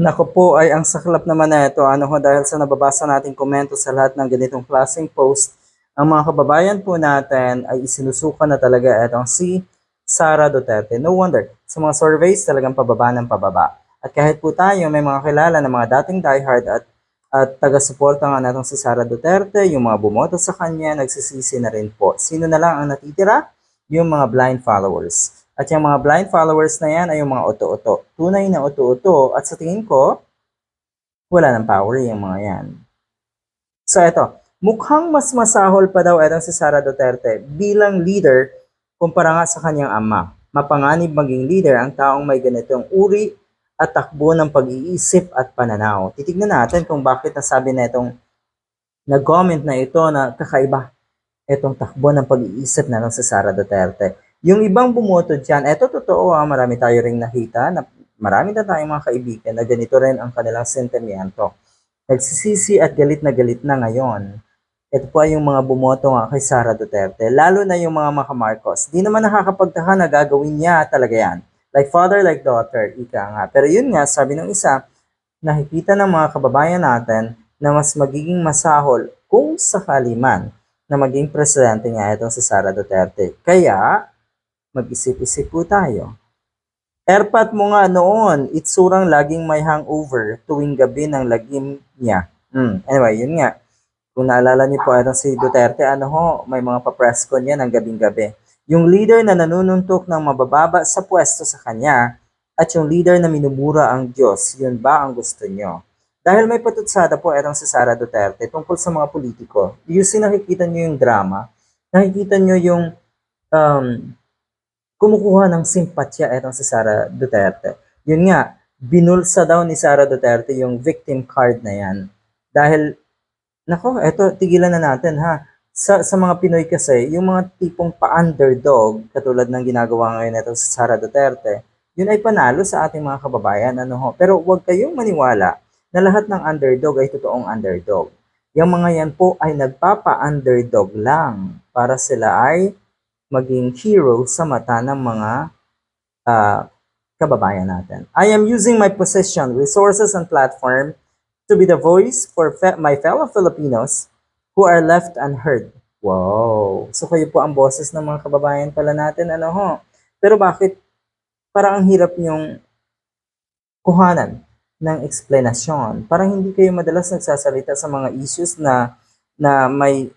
Nako po ay ang saklap naman na ito. Ano ho, dahil sa nababasa nating komento sa lahat ng ganitong klaseng post, ang mga kababayan po natin ay isinusuka na talaga itong si Sara Duterte. No wonder, sa mga surveys talagang pababa ng pababa. At kahit po tayo may mga kilala na mga dating diehard at at taga-suporta nga natong si Sara Duterte, yung mga bumoto sa kanya, nagsisisi na rin po. Sino na lang ang natitira? Yung mga blind followers. At yung mga blind followers na yan ay yung mga oto-oto. Tunay na oto-oto. At sa tingin ko, wala ng power yung mga yan. So ito, mukhang mas masahol pa daw itong si Sara Duterte bilang leader kumpara nga sa kanyang ama. Mapanganib maging leader ang taong may ganitong uri at takbo ng pag-iisip at pananaw. Titignan natin kung bakit nasabi na itong nag-comment na ito na kakaiba itong takbo ng pag-iisip na lang sa Sara Duterte. Yung ibang bumoto dyan, eto totoo ah, marami tayo ring nakita na marami na tayong mga kaibigan na ganito rin ang kanilang sentimiento. Nagsisisi at galit na galit na ngayon. Ito po ay yung mga bumoto nga kay Sara Duterte, lalo na yung mga Maka Marcos. Di naman nakakapagtaka na gagawin niya talaga yan. Like father, like daughter, ika nga. Pero yun nga, sabi ng isa, nakikita ng mga kababayan natin na mas magiging masahol kung sakali man na maging presidente nga itong si Sara Duterte. Kaya, mag-isip-isip po tayo. Airpat mo nga noon, itsurang laging may hangover tuwing gabi ng lagim niya. Hmm. Anyway, yun nga. Kung naalala niyo po itong si Duterte, ano ho, may mga pa-press con yan ng gabing-gabi. Yung leader na nanununtok ng mabababa sa pwesto sa kanya at yung leader na minumura ang Diyos, yun ba ang gusto niyo? Dahil may patutsada po itong si Sara Duterte tungkol sa mga politiko. Yung nakikita niyo yung drama, nakikita niyo yung um, kumukuha ng simpatya itong si Sara Duterte. Yun nga, binulsa daw ni Sara Duterte yung victim card na yan. Dahil, nako, eto, tigilan na natin ha. Sa, sa mga Pinoy kasi, yung mga tipong pa-underdog, katulad ng ginagawa ngayon ito si Sara Duterte, yun ay panalo sa ating mga kababayan. Ano ho? Pero huwag kayong maniwala na lahat ng underdog ay totoong underdog. Yung mga yan po ay nagpapa-underdog lang para sila ay maging hero sa mata ng mga ah, kababayan natin. I am using my position, resources, and platform to be the voice for fe- my fellow Filipinos who are left unheard. Wow! So kayo po ang boses ng mga kababayan pala natin, ano ho? Pero bakit parang ang hirap niyong kuhanan ng explanation? Parang hindi kayo madalas nagsasalita sa mga issues na na may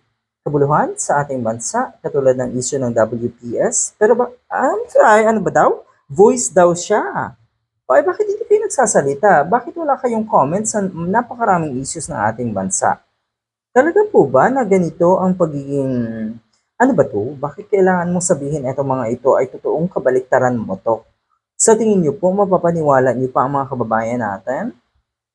kabuluhan sa ating bansa, katulad ng issue ng WPS. Pero ba, um, ay, ano ba daw? Voice daw siya. O ay, bakit hindi kayo nagsasalita? Bakit wala kayong comments sa napakaraming issues ng ating bansa? Talaga po ba na ganito ang pagiging... Ano ba to? Bakit kailangan mong sabihin itong mga ito ay totoong kabaliktaran mo to? Sa tingin niyo po, mapapaniwala niyo pa ang mga kababayan natin?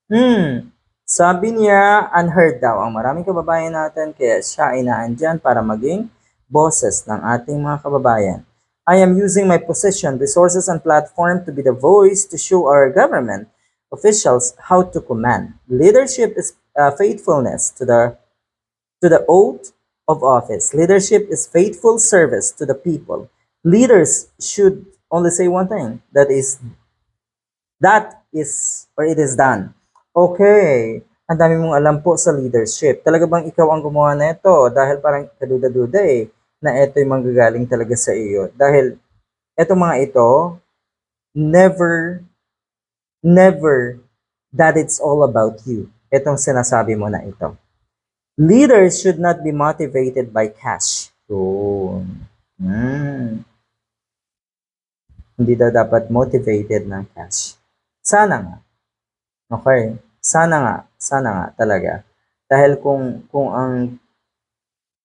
Hmm, sabi niya, unheard daw ang maraming kababayan natin kaya siya ay naandyan para maging boses ng ating mga kababayan. I am using my position, resources, and platform to be the voice to show our government officials how to command. Leadership is uh, faithfulness to the to the oath of office. Leadership is faithful service to the people. Leaders should only say one thing that is that is or it is done. Okay. Ang dami mong alam po sa leadership. Talaga bang ikaw ang gumawa na ito? Dahil parang kaduda-duda eh, na ito'y manggagaling talaga sa iyo. Dahil etong mga ito, never, never that it's all about you. Itong sinasabi mo na ito. Leaders should not be motivated by cash. Yun. Hmm. Hindi daw dapat motivated ng cash. Sana nga. Okay. Sana nga. Sana nga talaga. Dahil kung kung ang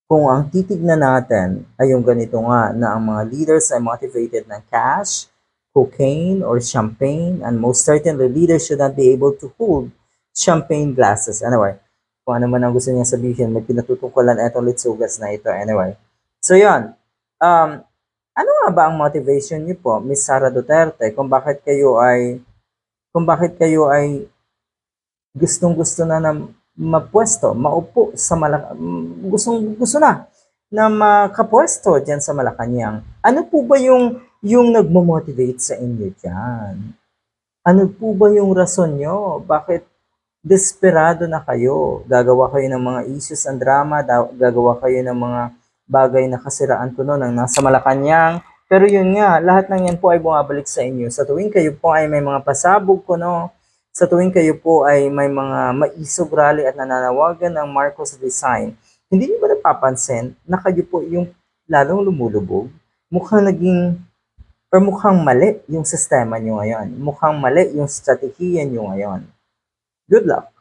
kung ang titignan natin ay yung ganito nga na ang mga leaders ay motivated ng cash, cocaine, or champagne, and most certainly leaders should not be able to hold champagne glasses. Anyway, kung ano man ang gusto niya sabihin, may pinatutukulan etong litsugas na ito. Anyway. So, yon. Um, ano nga ba ang motivation niyo po, Miss Sara Duterte, kung bakit kayo ay kung bakit kayo ay gustong gusto na na mapwesto, maupo sa Malac gustong gusto na na makapwesto diyan sa Malacanang. Ano po ba yung yung nagmo-motivate sa inyo diyan? Ano po ba yung rason nyo? Bakit desperado na kayo? Gagawa kayo ng mga issues and drama, gagawa kayo ng mga bagay na kasiraan ko noon ang nasa Malacanang. Pero yun nga, lahat ng yan po ay bumabalik sa inyo. Sa tuwing kayo po ay may mga pasabog ko, no? Sa tuwing kayo po ay may mga maisog rally at nananawagan ng Marcos design, hindi niyo ba napapansin na kayo po yung lalong lumulubog? Mukhang naging or mukhang mali yung sistema nyo ngayon. Mukhang mali yung strategiya nyo ngayon. Good luck!